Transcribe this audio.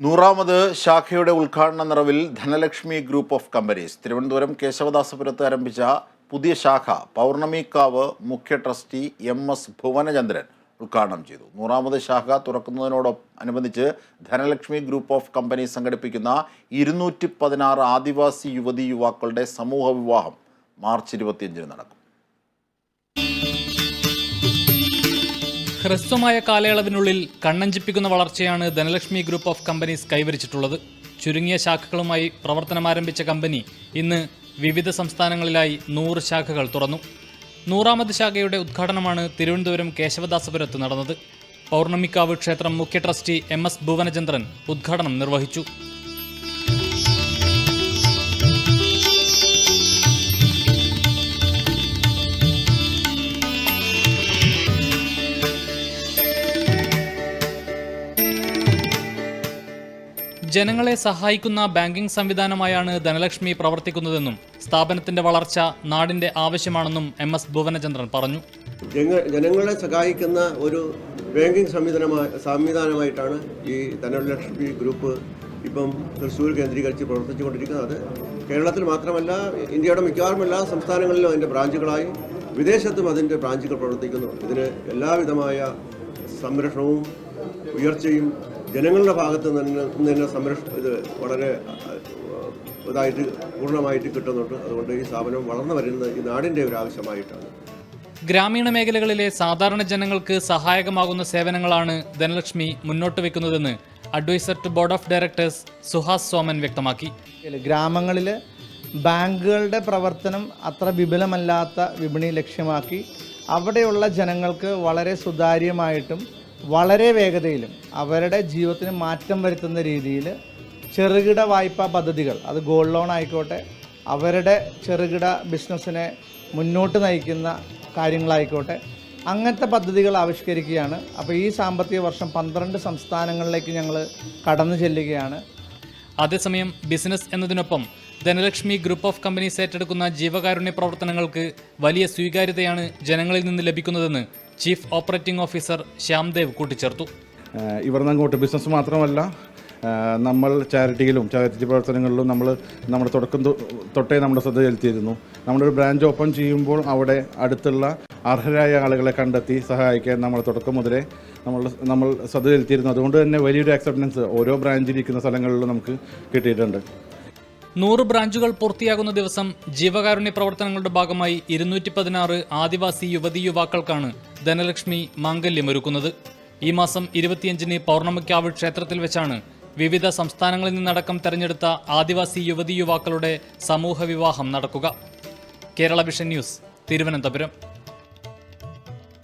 നൂറാമത് ശാഖയുടെ ഉദ്ഘാടന നിറവിൽ Dhanalakshmi group of companies. Thiruvananthapuram കേശവദാസപുരത്ത് ആരംഭിച്ച പുതിയ ശാഖ പൗർണമിക്കാവ് മുഖ്യ ട്രസ്റ്റി എം എസ് ഭുവനചന്ദ്രൻ ഉദ്ഘാടനം ചെയ്തു. നൂറാമത് ശാഖ തുറക്കുന്നതിനോടനുബന്ധിച്ച് ധനലക്ഷ്മി ഗ്രൂപ്പ് ഓഫ് കമ്പനി സംഘടിപ്പിക്കുന്ന ഇരുന്നൂറ്റി പതിനാറ് ആദിവാസി യുവതി യുവാക്കളുടെ സമൂഹ വിവാഹം മാർച്ച് ഇരുപത്തിയഞ്ചിന് നടക്കും. ഹ്രസ്വമായ കാലയളവിനുള്ളിൽ കണ്ണഞ്ചിപ്പിക്കുന്ന വളർച്ചയാണ് ധനലക്ഷ്മി ഗ്രൂപ്പ് ഓഫ് കമ്പനീസ് കൈവരിച്ചിട്ടുള്ളത്. ചുരുങ്ങിയ ശാഖകളുമായി പ്രവർത്തനമാരംഭിച്ച കമ്പനി ഇന്ന് വിവിധ സംസ്ഥാനങ്ങളിലായി നൂറ് ശാഖകൾ തുറന്നു. നൂറാമത് ശാഖയുടെ ഉദ്ഘാടനമാണ് തിരുവനന്തപുരം കേശവദാസപുരത്ത് നടന്നത്. പൗർണമിക്കാവ് ക്ഷേത്രം മുഖ്യ ട്രസ്റ്റി എം എസ് ഭുവനചന്ദ്രൻ ഉദ്ഘാടനം നിർവഹിച്ചു. ജനങ്ങളെ സഹായിക്കുന്ന ബാങ്കിംഗ് സംവിധാനമായാണ് ധനലക്ഷ്മി പ്രവർത്തിക്കുന്നതെന്നും സ്ഥാപനത്തിന്റെ വളർച്ച നാടിന്റെ ആവശ്യമാണെന്നും എം എസ് ഭുവനചന്ദ്രൻ പറഞ്ഞു. ജനങ്ങളെ സഹായിക്കുന്ന ഒരു ബാങ്കിംഗ് സംവിധാനമായി സംവിധാനമായിട്ടാണ് ഈ ധനലക്ഷ്മി ഗ്രൂപ്പ് ഇപ്പം തൃശ്ശൂർ കേന്ദ്രീകരിച്ച് പ്രവർത്തിച്ചുകൊണ്ടിരിക്കുന്നത്. അത് കേരളത്തിൽ മാത്രമല്ല ഇന്ത്യയുടെ മിക്കവാറും എല്ലാ സംസ്ഥാനങ്ങളിലും അതിന്റെ ബ്രാഞ്ചുകളായി വിദേശത്തും അതിന്റെ ബ്രാഞ്ചുകൾ പ്രവർത്തിക്കുന്നു. ഇതിന് എല്ലാവിധമായ സംരക്ഷണവും ഉയർച്ചയും ജനങ്ങളുടെ ഭാഗത്ത് നിന്ന് തന്നെ സംരക്ഷണം ഇത് വളരെ ഇതായിട്ട് പൂർണമായിട്ട് കിട്ടുന്നുണ്ട്. അതുകൊണ്ട് ഈ സ്ഥാപനം വളർന്നു വരുന്നത് ഈ നാടിന്റെ ഒരു ആവശ്യമായിട്ടാണ്. ഗ്രാമീണ മേഖലകളിലെ സാധാരണ ജനങ്ങൾക്ക് സഹായകമാകുന്ന സേവനങ്ങളാണ് ധനലക്ഷ്മി മുന്നോട്ട് വെക്കുന്നതെന്ന് adviser to board of directors Suhas Soman വ്യക്തമാക്കി. ഗ്രാമങ്ങളിൽ ബാങ്കുകളുടെ പ്രവർത്തനം അത്ര വിപുലമല്ലാത്ത വിപണി ലക്ഷ്യമാക്കി അവിടെയുള്ള ജനങ്ങൾക്ക് വളരെ സുതാര്യമായിട്ടും വളരെ വേഗതയിലും അവരുടെ ജീവിതത്തിന് മാറ്റം വരുത്തുന്ന രീതിയിൽ ചെറുകിട വായ്പാ പദ്ധതികൾ അത് ഗോൾഡ് ലോൺ ആയിക്കോട്ടെ അവരുടെ ചെറുകിട ബിസിനസ്സിനെ മുന്നോട്ട് നയിക്കുന്ന കാര്യങ്ങളായിക്കോട്ടെ അങ്ങനത്തെ പദ്ധതികൾ ആവിഷ്കരിക്കുകയാണ്. അപ്പോൾ ഈ സാമ്പത്തിക വർഷം പന്ത്രണ്ട് സംസ്ഥാനങ്ങളിലേക്ക് ഞങ്ങൾ കടന്നു ചെല്ലുകയാണ്. അതേസമയം ബിസിനസ് എന്നതിനൊപ്പം ധനലക്ഷ്മി ഗ്രൂപ്പ് ഓഫ് കമ്പനീസ് ഏറ്റെടുക്കുന്ന ജീവകാരുണ്യ പ്രവർത്തനങ്ങൾക്ക് വലിയ സ്വീകാര്യതയാണ് ജനങ്ങളിൽ നിന്ന് ലഭിക്കുന്നതെന്ന് ചീഫ് ഓപ്പറേറ്റിംഗ് ഓഫീസർ ശ്യാംദേവ് കൂട്ടിച്ചേർത്തു. ഇവിടുന്ന് അങ്ങോട്ട് ബിസിനസ് മാത്രമല്ല നമ്മൾ ചാരിറ്റിയിലും ചാരിറ്റി പ്രവർത്തനങ്ങളിലും നമ്മൾ നമ്മുടെ തുടക്കം തൊട്ടേ നമ്മുടെ ശ്രദ്ധ ചെലുത്തിയിരുന്നു. നമ്മുടെ ഒരു ബ്രാഞ്ച് ഓപ്പൺ ചെയ്യുമ്പോൾ അവിടെ അടുത്തുള്ള അർഹരായ ആളുകളെ കണ്ടെത്തി സഹായിക്കാൻ നമ്മൾ തുടക്കം മുതലേ നമ്മൾ നമ്മൾ ശ്രദ്ധ ചെലുത്തിയിരുന്നു. അതുകൊണ്ട് തന്നെ വലിയൊരു ആക്സെപ്റ്റൻസ് ഓരോ ബ്രാഞ്ചിലിരിക്കുന്ന സ്ഥലങ്ങളിലും നമുക്ക് കിട്ടിയിട്ടുണ്ട്. നൂറ് ബ്രാഞ്ചുകൾ പൂർത്തിയാകുന്ന ദിവസം ജീവകാരുണ്യ പ്രവർത്തനങ്ങളുടെ ഭാഗമായി ഇരുന്നൂറ്റി പതിനാറ് ആദിവാസി യുവതി യുവാക്കൾക്കാണ് ധനലക്ഷ്മി മാംഗല്യമൊരുക്കുന്നത്. ഈ മാസം ഇരുപത്തിയഞ്ചിന് പൗർണമിക്കാവ് ക്ഷേത്രത്തിൽ വെച്ചാണ് വിവിധ സംസ്ഥാനങ്ങളിൽ നിന്നടക്കം തെരഞ്ഞെടുത്ത ആദിവാസി യുവതി യുവാക്കളുടെ സമൂഹ വിവാഹം നടക്കുക. Kerala vision news Thiruvananthapuram.